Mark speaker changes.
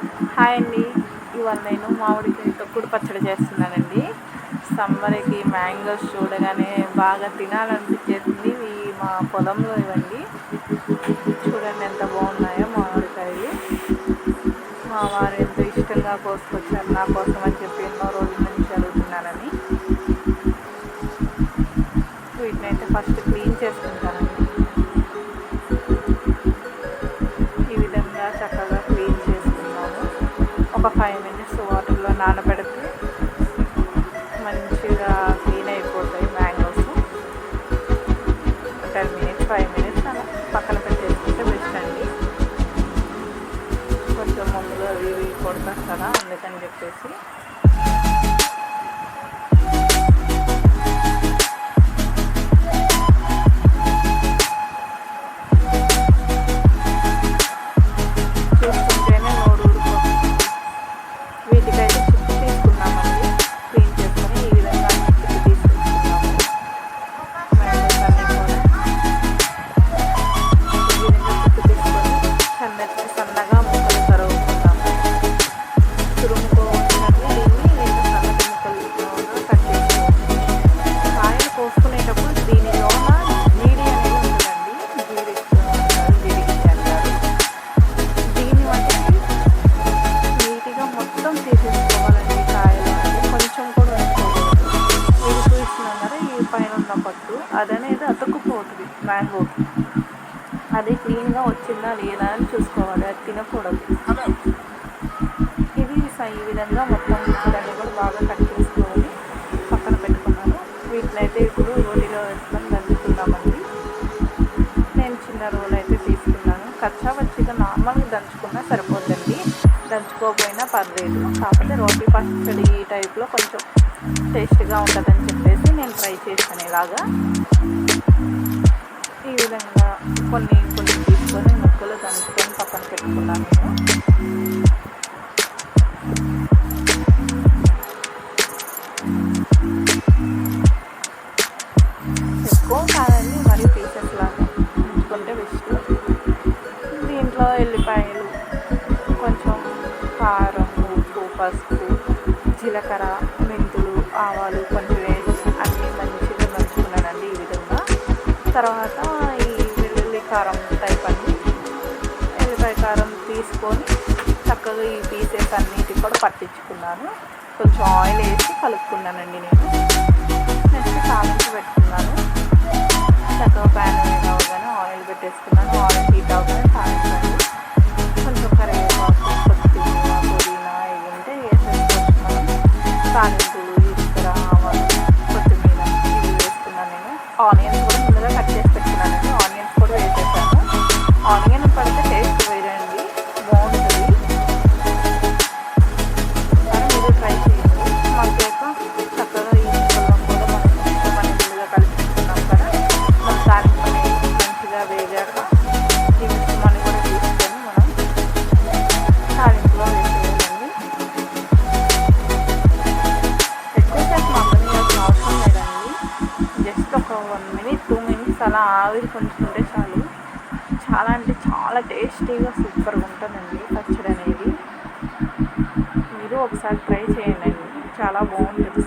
Speaker 1: Hi అండి. ఇవాళ నేను మామిడికాయ తొక్కుడు పచ్చడి చేస్తున్నానండి. సమ్మర్కి మ్యాంగోస్ చూడగానే బాగా తినాలనిపించేస్తుంది ఇవి మా పొలంలో ఇవ్వండి చూడండి ఎంత బాగున్నాయో మామిడికాయలు. మా వారు ఎంతో ఇష్టంగా కోసుకొచ్చారు నా కోసం అని చెప్పి ఎన్నో రోజుల నుంచి అడుగుతున్నానని వీటిని అయితే ఫస్ట్ క్లీన్ చేసుకుంటాను ఫైవ్ మినిట్స్ వాటర్లో నానబెడితే మంచిగా క్లీన్ అయిపోతాయి mangoes. Ten minutes five minutes అలా పక్కన పెట్టేసుకుంటే బెస్ట్ అండి. కొంచెం ముందుగా అవి ఇవి కదా అందుకని చెప్పేసి అదనేది అతుక్కుపోతుంది మ్యాంగోకి అది క్లీన్గా వచ్చిందా లేదా అని చూసుకోవాలి అది తినకూడదు. ఇది స- ఈ విధంగా మొత్తం చూడండి కూడా బాగా కట్ చేసుకోవాలి పక్కన పెట్టుకున్నాను. వీటిని అయితే ఇప్పుడు రోటిలో వేసుకొని దంచుకుందామండి. నేను చిన్న రోల్ అయితే తీసుకున్నాను. కచ్చా వచ్చిగా నార్మల్గా దంచుకున్నా సరిపోద్దండి. దంచుకోకపోయినా పర్లేదు. కాకపోతే రోటీ పచ్చడి ఈ టైప్లో కొంచెం టేస్ట్గా ఉంటుందని చెప్పేసి నేను ట్రై చేశాను ఇలాగా. ఈ విధంగా కొన్ని కొన్ని తీసుకొని ముక్కలు దంచుకొని పక్కన పెట్టుకున్నాను నేను. ఎక్కువ కాదండి మరి పీసెస్ లాగా ఉంచుకుంటే బెస్ట్. దీంట్లో పసుపు జీలకర్ర మెంతులు ఆవాలు కొంచెం వేసి అన్నీ మంచిగా దంచుకున్నానండి ఈ విధంగా. తర్వాత ఈ వెల్లుల్లి కారం టైప్ అండి. వెల్లిపాయ కారం తీసుకొని చక్కగా ఈ పీసెస్ అన్నిటి కూడా పట్టించుకున్నాను. కొంచెం ఆయిల్ వేసి కలుపుకున్నానండి నేను. నెక్స్ట్ తాలింపు పెట్టుకున్నాను. చక్కగా ప్యాన్ మీద అవగానే ఆయిల్ పెట్టేసుకున్నాను. ఆయిల్ మినిట్స్ అలా ఆవిరి కొంచుకుంటే చాలు. చాలా అంటే చాలా టేస్టీగా సూపర్గా ఉంటుందండి పచ్చడి అనేది మీరు ఒకసారి ట్రై చేయండి. చాలా బాగుంటుంది